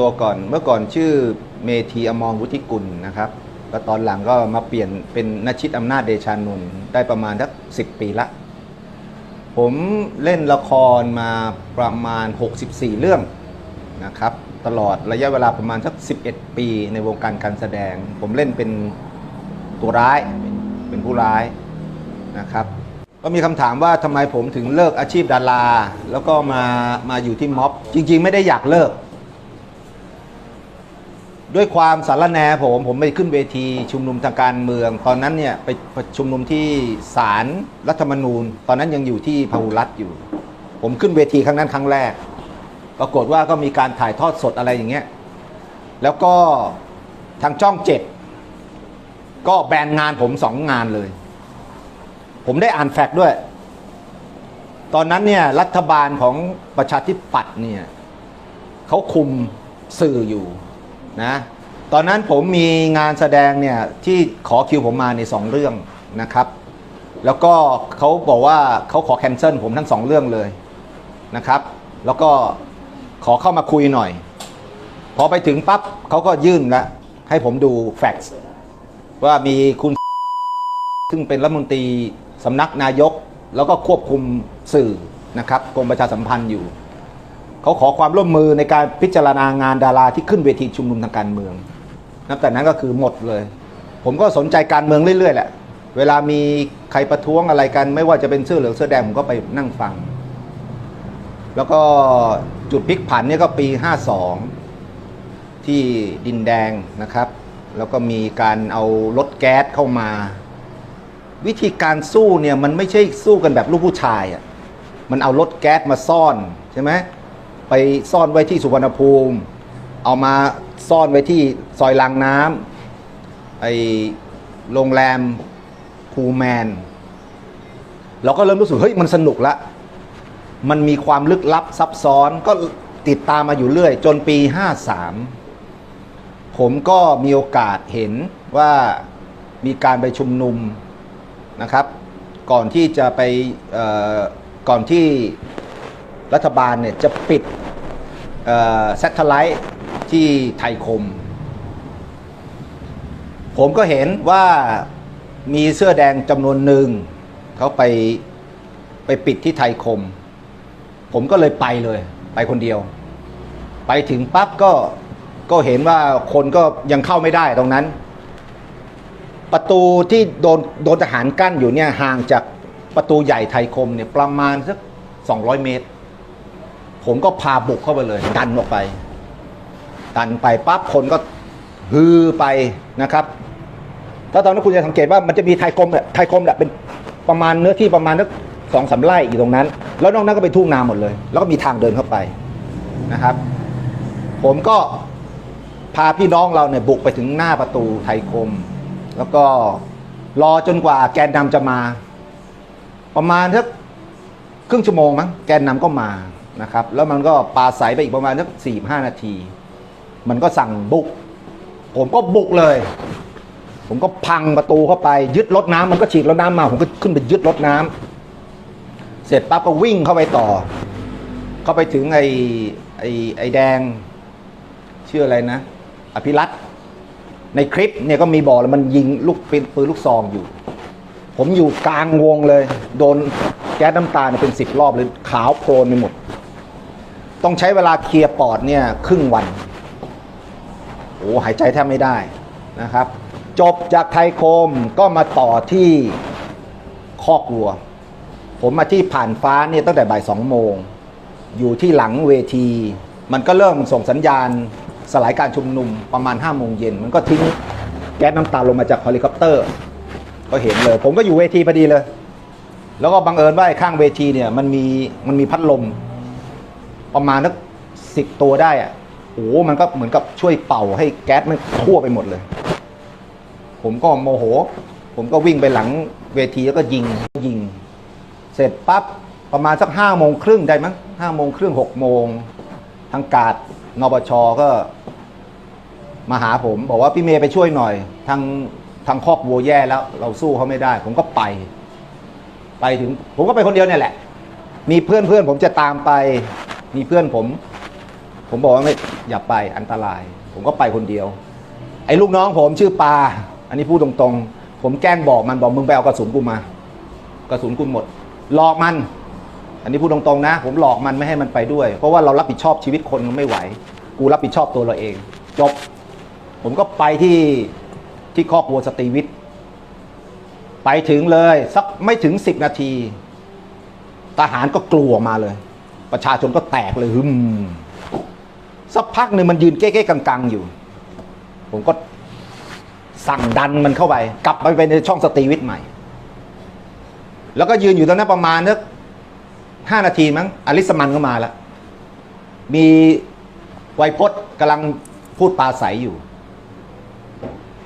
ตัวก่อน เมื่อก่อนชื่อเมธีอมรวุฒิกุลนะครับแล้วตอนหลังก็มาเปลี่ยนเป็นนชิตอำนาจเดชานนท์ได้ประมาณสักสิปีละ ผมเล่นละครมาประมาณ 64 เรื่องนะครับตลอดระยะเวลาประมาณสัก 11 ปีในวงการการแสดง ผมเล่นเป็นตัวร้ายเป็นเป็นผู้ร้ายนะครับ ก็มีคำถามว่าทำไมผมถึงเลิกอาชีพดารา แล้วก็มามาอยู่ที่ม็อบ จริง ๆ ไม่ได้อยากเลิก ด้วยความสารแหนผมผมไปขึ้นเวทีชุมนุมทางการเมือง ตอนนั้นเนี่ยไปไปชุมนุมที่ศาลรรัฐธรรมนูญ ตอนนั้นยังอยู่ที่พหุรัฐอยู่ ผมขึ้นเวทีครั้งนั้นครั้งแรก ปรากฏว่าก็มีการถ่ายทอดสดอะไรอย่างเงี้ยแล้วก็ทางช่องเจ็ดก็แบนงานผมสองงานเลย ผมได้อ่านแฟกซ์ด้วย ตอนนั้นเนี่ยรัฐบาลของประชาธิปัตย์เนี่ยเขาคุมสื่ออยู่ นะตอนนั้นผมมีงานแสดงเนี่ยที่ขอคิวผมมาในสองเรื่องนะครับ แล้วก็เขาบอกว่าเขาขอแคนเซิลผมทั้งสองเรื่องเลยนะครับ แล้วก็ขอเข้ามาคุยหน่อย พอไปถึงปั๊บเขาก็ยื่นละให้ผมดูแฟกซ์ว่ามีคุณซึ่งเป็นรัฐมนตรีสำนักนายก แล้วก็ควบคุมสื่อนะครับกรมประชาสัมพันธ์อยู่ เขาขอความร่วมมือในการพิจารณางานดาราที่ขึ้นเวทีชุมนุมทางการเมือง นับแต่นั้นก็คือหมดเลย ผมก็สนใจการเมืองเรื่อยๆแหละ เวลามีใครประท้วงอะไรกัน ไม่ว่าจะเป็นเสื้อเหลืองเสื้อแดงผมก็ไปนั่งฟัง แล้วก็จุดพลิกผันเนี่ยก็ปี 52 ที่ดินแดงนะครับ แล้วก็มีการเอารถแก๊สเข้ามา วิธีการสู้เนี่ยมันไม่ใช่สู้กันแบบลูกผู้ชายอะ่ะ มันเอารถแก๊สมาซ่อนใช่ไหม ไปซ่อนไว้ที่สุวรรณภูมิ เอามาซ่อนไว้ที่ซอยลางน้ำไอโรงแรมพูแมน เราก็เริ่มรู้สึกเฮ้ยมันสนุกละ มันมีความลึกลับซับซ้อนก็ติดตามมาอยู่เรื่อย จนปี 53 ผมก็มีโอกาสเห็นว่ามีการไปชุมนุมนะครับ ก่อนที่จะไปเอ่อก่อนที่รัฐบาลเนี่ยจะปิด เซตเทไลท์ที่ไทยคม ผมก็เห็นว่ามีเสื้อแดงจำนวนหนึ่งเขาไปไปปิดที่ไทยคม ผมก็เลยไปเลย ไปคนเดียว ไปถึงปั๊บก็ก็เห็นว่าคนก็ยังเข้าไม่ได้ตรงนั้น ประตูที่โดนโดนทหารกั้นอยู่เนี่ยห่างจากประตูใหญ่ไทยคมเนี่ยประมาณสัก200 เมตร ผมก็พาบุกเข้าไปเลยดันออกไปดันไปปั๊บคนก็ฮือไปนะครับถ้าตอนนั้นคุณจะสังเกตว่ามันจะมีไทยคมเนี่ยไทยคมเนี่ยเป็นประมาณเนื้อที่ประมาณนักสองสามไร่อยู่ตรงนั้น แล้วนอกนั้นก็เป็นทุ่งนาหมดเลย แล้วก็มีทางเดินเข้าไปนะครับ ผมก็พาพี่น้องเราเนี่ยบุกไปถึงหน้าประตูไทยคม แล้วก็รอจนกว่าแกนนำจะมา ประมาณสักครึ่งชั่วโมงมั้งแกนนำก็มา นะครับ แล้วมันก็ปาใสไปอีกประมาณสักสี่ห้านาที มันก็สั่งบุก ผมก็บุกเลย ผมก็พังประตูเข้าไป ยึดรถน้ำมันก็ฉีดรถน้ำมา ผมก็ขึ้นไปยึดรถน้ำเสร็จปั๊บก็วิ่งเข้าไปต่อ เข้าไปถึงไอ้ไอ้ไอ้แดงชื่ออะไรนะ อภิรัตน์ในคลิปเนี่ยก็มีบอกแล้วมันยิงลูกปืนปืนลูกซองอยู่ ผมอยู่กลางวงเลย โดนแก๊สน้ำตาเนี่ยเป็นสิบรอบเลยขาวโพลนไปหมด ต้องใช้เวลาเคลียร์ปอดเนี่ยครึ่งวันโอ้หายใจแทบไม่ได้นะครับ จบจากไทยโคมก็มาต่อที่คอกวัว ผมมาที่ผ่านฟ้าเนี่ยตั้งแต่บ่ายสองโมง อยู่ที่หลังเวที มันก็เริ่มส่งสัญญาณสลายการชุมนุมประมาณ5้าโมงเย็น มันก็ทิ้งแก๊สน้ำตาลงมาจากเฮลิคอปเตอร์ ก็เห็นเลย ผมก็อยู่เวทีพอดีเลย แล้วก็บังเอิญว่าข้างเวทีเนี่ยมันมีมันมีพัดลม ประมาณนักสิบตัวได้อะโอ้โหมันก็เหมือนกับช่วยเป่าให้แก๊สมันทั่วไปหมดเลย ผมก็โมโห ผมก็วิ่งไปหลังเวทีแล้วก็ยิงยิง เสร็จปั๊บประมาณสักห้าโมงครึ่งได้มั้งห้าโมงครึ่งหกโมงทางกาดนปชก็ มาหาผม บอกว่าพี่เมย์ไปช่วยหน่อย ทางทางคอกวัวแย่แล้ว เราสู้เขาไม่ได้ ผมก็ไป ไปถึง ผมก็ไปคนเดียวเนี่ยแหละ มีเพื่อนเพื่อนผมจะตามไป มีเพื่อนผม ผมบอกว่าไม่อย่าไปอันตราย ผมก็ไปคนเดียว ไอ้ลูกน้องผมชื่อปา อันนี้พูดตรงๆ ผมแกล้งบอกมันบอกมึงไปเอากระสุนกูมา กระสุนกูหมด หลอกมัน อันนี้พูดตรงๆนะ ผมหลอกมันไม่ให้มันไปด้วย เพราะว่าเรารับผิดชอบชีวิตคนไม่ไหว กูรับผิดชอบตัวเราเอง จบ ผมก็ไปที่ที่ครอบครัวสตรีวิทย์ไปถึงเลย สักไม่ถึงสิบนาที ทหารก็กลัวมาเลย ประชาชนก็แตกเลยฮึมสักพักหนึ่งมันยืนเก้ๆกังๆอยู่ ผมก็สั่งดันมันเข้าไป กลับไปไปในช่องสตรีวิทย์ใหม่ แล้วก็ยืนอยู่ตรงนั้นประมาณนึกห้านาทีมั้งอลิสมันก็มาแล้ว มีไวยพจน์กำลังพูดปลาใสอยู่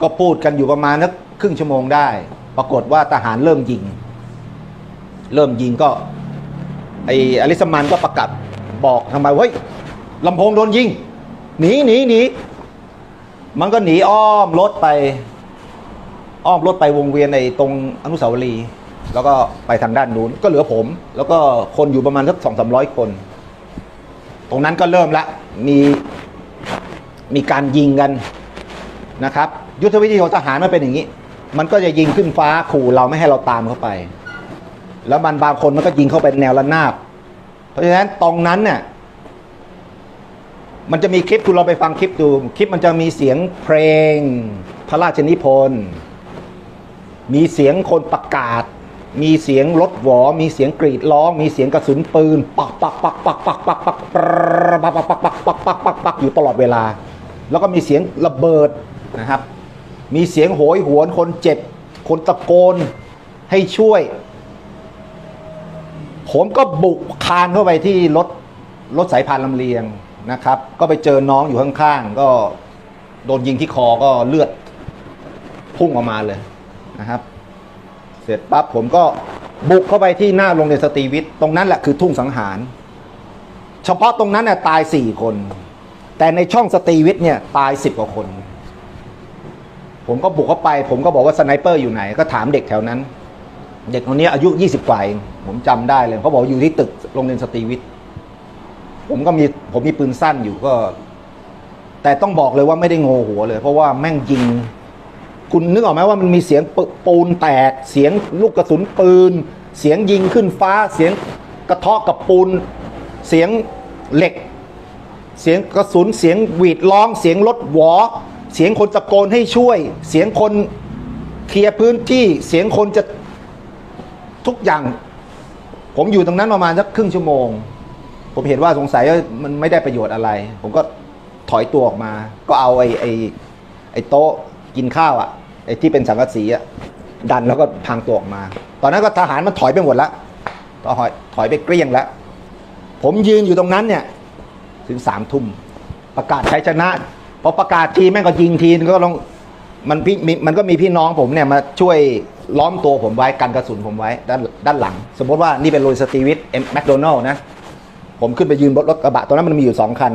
ก็พูดกันอยู่ประมาณนักครึ่งชั่วโมงได้ ปรากฏว่าทหารเริ่มยิง เริ่มยิงก็ ไอ้อลิสมันก็ประกาศบอกทำไมเฮ้ยลำโพงโดนยิงหนีหนีหนีมันก็หนีอ้อมรถไป อ้อมรถไปวงเวียนในตรงอนุสาวรีย์แล้วก็ไปทางด้านนู้นก็เหลือผม แล้วก็คนอยู่ประมาณสักสองสามร้อยคน ตรงนั้นก็เริ่มละมีมีการยิงกันนะครับ ยุทธวิธีของทหารมันเป็นอย่างนี้ มันก็จะยิงขึ้นฟ้าขู่เราไม่ให้เราตามเข้าไป แล้วมันบางคนมันก็ยิงเข้าไปแนวระนาบ เพราะฉะนั้นตรงนั้นเนี่ยมันจะมีคลิปคุณเราไปฟังคลิปดูคลิปมันจะมีเสียงเพลง พระราชนิพนธ์มีเสียงคนประกาศ มีเสียงรถหวอ มีเสียงกรีดร้อง มีเสียงกระสุนปืน ปักปักปักปักปักปักปักปักปักปักปักปักปักปักปักอยู่ตลอดเวลา แล้วก็มีเสียงระเบิดนะครับ มีเสียงโหยหวนคนเจ็บ คนตะโกนให้ช่วย ผมก็บุกคานเข้าไปที่รถรถสายพานลำเลียงนะครับ ก็ไปเจอน้องอยู่ข้างๆ ก็โดนยิงที่คอก็เลือดพุ่งออกมาเลยนะครับ เสร็จปั๊บผมก็บุกเข้าไปที่หน้าโรงเรียนสตรีวิทย์ตรงนั้นแหละคือทุ่งสังหาร เฉพาะตรงนั้นน่ะตายสี่คน แต่ในช่องสตรีวิทย์เนี่ยตายสิบกว่าคน ผมก็บุกเข้าไป ผมก็บอกว่าสไนเปอร์อยู่ไหน ก็ถามเด็กแถวนั้น เด็กคนนี้อายุยี่สิบกว่าเองผมจำได้เลยเขาบอกอยู่ที่ตึกโรงเรียนสตรีวิทย์ผมก็มีผมมีปืนสั้นอยู่ก็ แต่ต้องบอกเลยว่าไม่ได้โงหัวเลย เพราะว่าแม่งยิง คุณนึกออกไหมว่ามันมีเสียงปปูนแตก เสียงลูกกระสุนปืน เสียงยิงขึ้นฟ้า เสียงกระเทาะกับปูน เสียงเหล็ก เสียงกระสุนเสียงหวีดร้อง เสียงรถหวอ เสียงคนตะโกนให้ช่วย เสียงคนเคลียร์พื้นที่เสียงคนจะ ทุกอย่าง ผมอยู่ตรงนั้นประมาณสักครึ่งชั่วโมง ผมเห็นว่าสงสัยว่ามันไม่ได้ประโยชน์อะไร ผมก็ถอยตัวออกมา ก็เอาไอ้ไอ้ไอ้โต๊ะกินข้าวอะไอ้ที่เป็นสังกะสีอะดันแล้วก็พังตัวออกมา ตอนนั้นก็ทหารมันถอยไปหมดแล้วถอยถอยไปเกลี้ยงแล้ว ผมยืนอยู่ตรงนั้นเนี่ย ถึงสามทุ่มประกาศชัยชนะพอประกาศทีแม่งก็ยิงทีก็ลงมันพี่มันก็มีพี่น้องผมเนี่ยมาช่วย ล้อมตัวผมไว้กันกระสุนผมไว้ด้านด้านหลัง สมมติว่านี่เป็นโรยสตีวิทแมคโดนัลล์นะ ผมขึ้นไปยืนบนรถกระบะตอนนั้นมันมีอยู่สองคัน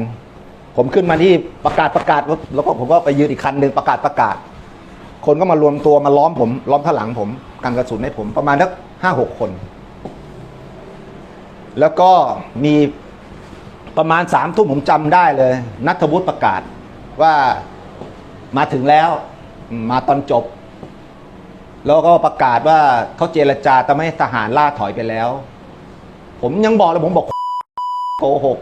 ผมขึ้นมาที่ประกาศประกาศแล้วก็ผมก็ไปยืนอีกคันหนึ่งประกาศประกาศ คนก็มารวมตัวมาล้อมผม ล้อมข้างหลังผมกันกระสุนให้ผมประมาณสักห้าหกคน แล้วก็มีประมาณสามทุ่มผมจำได้เลย นัทวุฒิประกาศว่ามาถึงแล้วมาตอนจบ แล้วก็ประกาศว่าเขาเจรจาแต่ไม่ให้ทหารล่าถอยไปแล้ว ผมยังบอกเลยผมบอกโกหก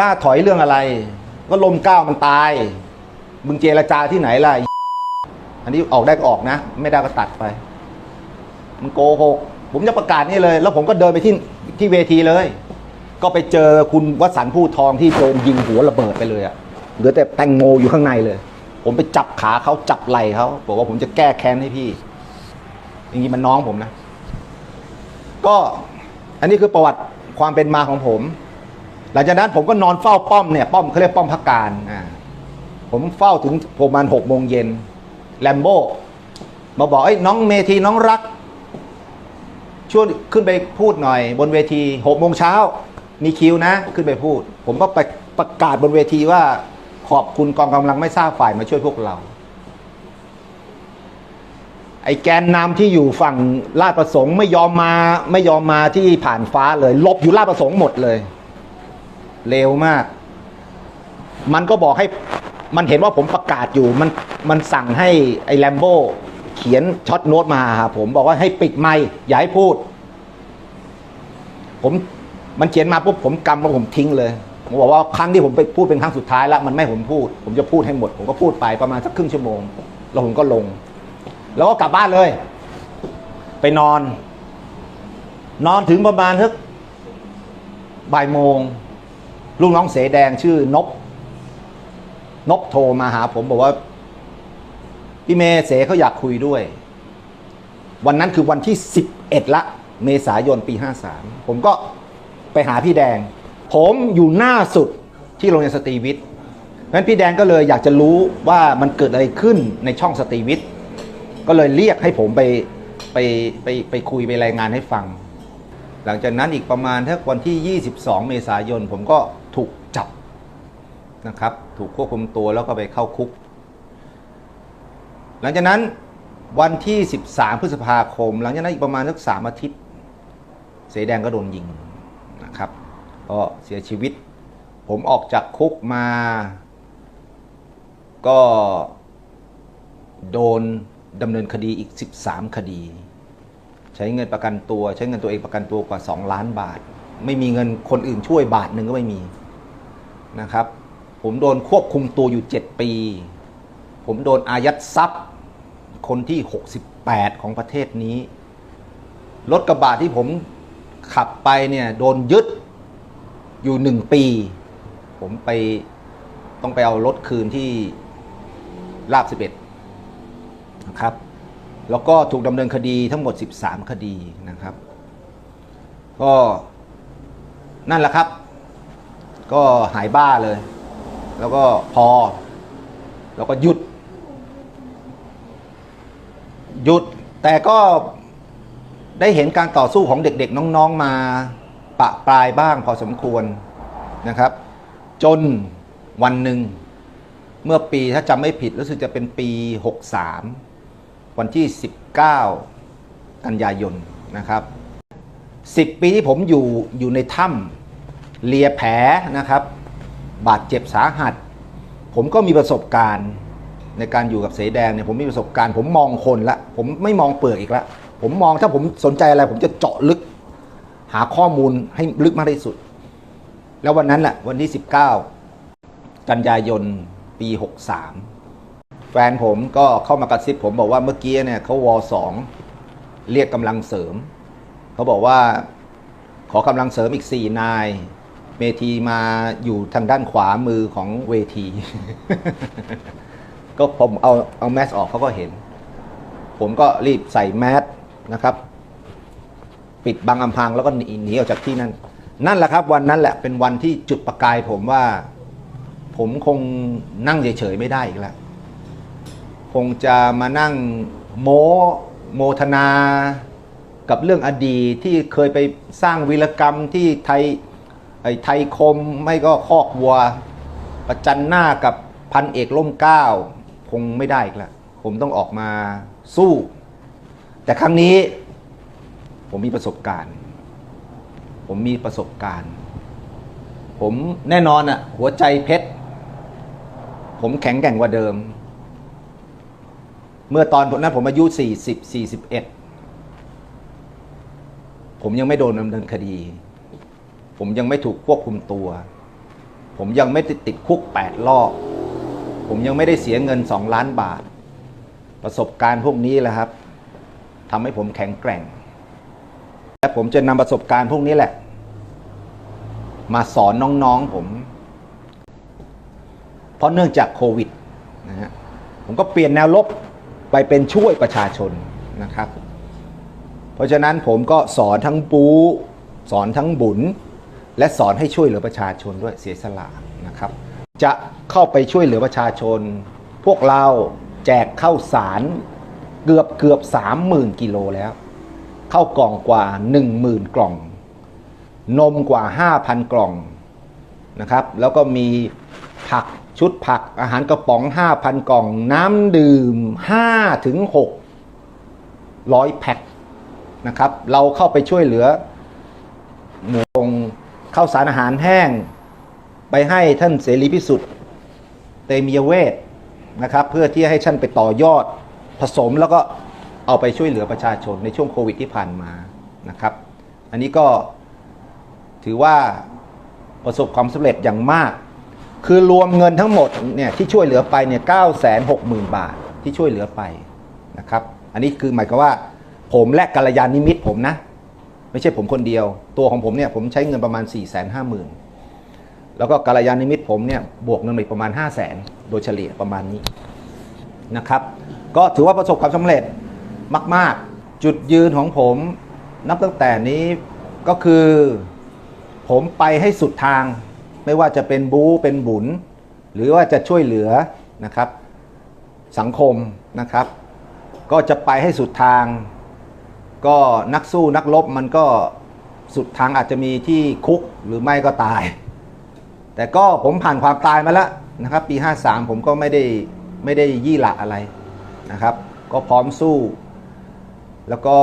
ล่าถอยเรื่องอะไร ก็ลมก้าวมันตาย มึงเจรจาที่ไหนล่ะ อันนี้ออกได้ก็ออกนะ ไม่ได้ก็ตัดไปมันโกหก ผมจะประกาศนี่เลย แล้วผมก็เดินไปที่ที่เวทีเลย ก็ไปเจอคุณวสันต์ผู้ทองที่โดนยิงหัวระเบิดไปเลยอะเหลือแต่แตงโมอยู่ข้างในเลย ผมไปจับขาเขาจับไหล่เขาบอกว่าผมจะแก้แค้นให้พี่ อย่างนี้มันน้องผมนะ ก็อันนี้คือประวัติความเป็นมาของผม หลังจากนั้นผมก็นอนเฝ้าป้อมเนี่ยป้อมเขาเรียกป้อมพักการอ่าผมเฝ้าถึงประมาณหกโมงเย็นแลมโบมาบอกไอ้น้องเมทีน้องรักช่วยขึ้นไปพูดหน่อย บนเวทีหกโมงเช้ามีคิวนะ ขึ้นไปพูด ผมก็ไปประกาศบนเวทีว่า ขอบคุณกองกำลังไม่ทราบฝ่ายมาช่วยพวกเรา ไอ้แกนนำที่อยู่ฝั่งลาดประสงค์ไม่ยอมมาไม่ยอมมาที่ผ่านฟ้าเลย ลบอยู่ลาดประสงค์หมดเลยเร็วมาก มันก็บอกให้มันเห็นว่าผมประกาศอยู่ มันมันสั่งให้ไอ้แลมโบเขียนช็อตโน้ตมาหาผมบอกว่าให้ปิดไมค์อย่าให้พูด ผมมันเขียนมาปุ๊บผมกำแล้วผมทิ้งเลย ผมบอกว่าครั้งที่ผมไปพูดเป็นครั้งสุดท้ายแล้วมันไม่ผมพูด ผมจะพูดให้หมด ผมก็พูดไปประมาณสักครึ่งชั่วโมง แล้วผมก็ลง แล้วก็กลับบ้านเลย ไปนอน นอนถึงประมาณสักบ่ายโมงลูกน้องเสแดงชื่อนบนบโทรมาหา ผมบอกว่าพี่เมเสเขาอยากคุยด้วย วันนั้นคือวันที่ 11 ละ เมษายนปี 53 ผมก็ไปหาพี่แดง ผมอยู่หน้าสุดที่โรงเรียนสตรีวิทย์เพราะฉะนั้นพี่แดงก็เลยอยากจะรู้ว่ามันเกิดอะไรขึ้นในช่องสตรีวิทย์ก็เลยเรียกให้ผมไปไปไปไปคุยไปรายงานให้ฟัง หลังจากนั้นอีกประมาณถ้าวันที่ 22 เมษายน ผมก็ถูกจับนะครับ ถูกควบคุมตัวแล้วก็ไปเข้าคุก หลังจากนั้นวันที่ 13 พฤษภาคม หลังจากนั้นอีกประมาณสักสามอาทิตย์ เสแดงก็โดนยิง ก็เสียชีวิต ผมออกจากคุกมา ก็โดนดำเนินคดีอีก 13 คดี ใช้เงินประกันตัว ใช้เงินตัวเองประกันตัวกว่า 2 ล้านบาท ไม่มีเงินคนอื่นช่วยบาทหนึ่งก็ไม่มีนะครับ ผมโดนควบคุมตัวอยู่ 7 ปี ผมโดนอายัดทรัพย์ คนที่ 68 ของประเทศนี้รถกระบะที่ผมขับไปเนี่ยโดนยึด อยู่หนึ่งปี ผมไปต้องไปเอารถคืนที่ลาบสิบเอ็ดนะครับ แล้วก็ถูกดำเนินคดีทั้งหมด 13 คดีนะครับ ก็นั่นแหละครับ ก็หายบ้าเลย แล้วก็พอ แล้วก็หยุด หยุดแต่ก็ได้เห็นการต่อสู้ของเด็กๆน้องๆมา ปะปลายบ้างพอสมควรนะครับ จนวันหนึ่งเมื่อปีถ้าจำไม่ผิดรู้สึกจะเป็นปี 63 วันที่ 19 กันยายนนะครับ 10 ปีที่ผมอยู่อยู่ในถ้ำเลียแผลนะครับ บาดเจ็บสาหัส ผมก็มีประสบการณ์ในการอยู่กับเสแดงเนี่ยผมมีประสบการณ์ ผมมองคนละ ผมไม่มองเปลือกอีกละ ผมมองถ้าผมสนใจอะไร ผมจะเจาะลึก หาข้อมูลให้ลึกมากที่สุด แล้ววันนั้นแหละวันที่ 19 กันยายนปี 63 แฟนผมก็เข้ามากระซิบผมบอกว่าเมื่อกี้เนี่ยเขาวอสองเรียกกำลังเสริม เขาบอกว่าขอกำลังเสริมอีก 4 นาย เมทีมาอยู่ทางด้านขวามือของเวที ก็ผมเอาเอาแมสออกเขาก็เห็น ผมก็รีบใส่แมสนะครับ ปิดบังอำพรางแล้วก็หนีหนีออกจากที่นั่น นั่นแหละครับ วันนั้นแหละเป็นวันที่จุดประกายผมว่า ผมคงนั่งเฉยๆไม่ได้อีกแล้วคงจะมานั่งโมโมทนากับเรื่องอดีตที่เคยไปสร้างวีรกรรมที่ไทยไอ้ไทยคมไม่ก็คอกวัว ประจันหน้ากับพันเอกล่มเก้าคงไม่ได้อีกแล้วผมต้องออกมาสู้ แต่ครั้งนี้ ผมมีประสบการณ์ ผมมีประสบการณ์ ผมแน่นอนอะหัวใจเพชร ผมแข็งแกร่งกว่าเดิม เมื่อตอนนั้นผมอายุ 40 41 ผมยังไม่โดนดำเนินคดี ผมยังไม่ถูกควบคุมตัว ผมยังไม่ติดติดคุก 8 รอบ ผมยังไม่ได้เสียเงิน 2 ล้านบาท ประสบการณ์พวกนี้แหละครับทำให้ผมแข็งแกร่ง และผมจะนำประสบการณ์พวกนี้แหละ มาสอนน้องๆผม เพราะเนื่องจากโควิดนะฮะผมก็เปลี่ยนแนวรบไปเป็นช่วยประชาชนนะครับ เพราะฉะนั้นผมก็สอนทั้งปูสอนทั้งบุญ และสอนให้ช่วยเหลือประชาชนด้วยเสียสละนะครับ จะเข้าไปช่วยเหลือประชาชน พวกเราแจกข้าวสารเกือบเกือบสามหมื่นกิโลแล้ว เข้ากล่องกว่า 1 0,000 กล่อง นมกว่า 5,000 กล่องนะครับ แล้วก็มีผักชุดผักอาหารกระป๋อง 5,000 กล่อง น้ำดื่ม5ถึง600 แพ็คนะครับ เราเข้าไปช่วยเหลือหมู่งข้าวสารอาหารแห้ง ไปให้ท่านเสรีพิสุทธิ์เตมียเวทนะครับ เพื่อที่ให้ท่านไปต่อยอดผสมแล้วก็ เอาไปช่วยเหลือประชาชนในช่วงโควิดที่ผ่านมานะครับ อันนี้ก็ถือว่าประสบความสำเร็จอย่างมาก คือรวมเงินทั้งหมดเนี่ยที่ช่วยเหลือไปเนี่ยเก้าแสนหกหมื่นบาทที่ช่วยเหลือไปนะครับ อันนี้คือหมายความว่าผมและกัลยาณิมิตผมนะ ไม่ใช่ผมคนเดียว ตัวของผมเนี่ยผมใช้เงินประมาณ4ี่แสนห้าหมื่นแล้วก็กัลยาณิมิตผมเนี่ยบวกเงินไปประมาณ 5 0 0แสนโดยเฉลี่ยประมาณนี้นะครับ ก็ถือว่าประสบความสำเร็จ มาก ๆ จุดยืนของผมนับตั้งแต่นี้ก็คือผมไปให้สุดทาง ไม่ว่าจะเป็นบู๊เป็นบุญ หรือว่าจะช่วยเหลือนะครับ สังคมนะครับ ก็จะไปให้สุดทาง ก็นักสู้นักรบมันก็สุดทางอาจจะมีที่คุกหรือไม่ก็ตาย แต่ก็ผมผ่านความตายมาแล้วนะครับ ปี 53 ผมก็ไม่ได้ไม่ได้ยี่หละอะไรนะครับ ก็พร้อมสู้ แล้วก็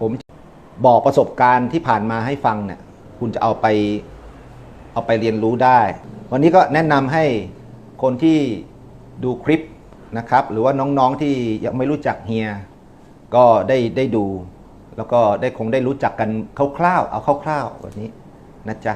ผมบอกประสบการณ์ที่ผ่านมาให้ฟังเนี่ย คุณจะเอาไปเอาไปเรียนรู้ได้ วันนี้ก็แนะนำให้คนที่ดูคลิปนะครับ หรือว่าน้องๆที่ยังไม่รู้จักเฮีย ก็ได้ได้ดู แล้วก็ได้คงได้รู้จักกันคร่าวๆ เอาคร่าวๆ วันนี้นะจ๊ะ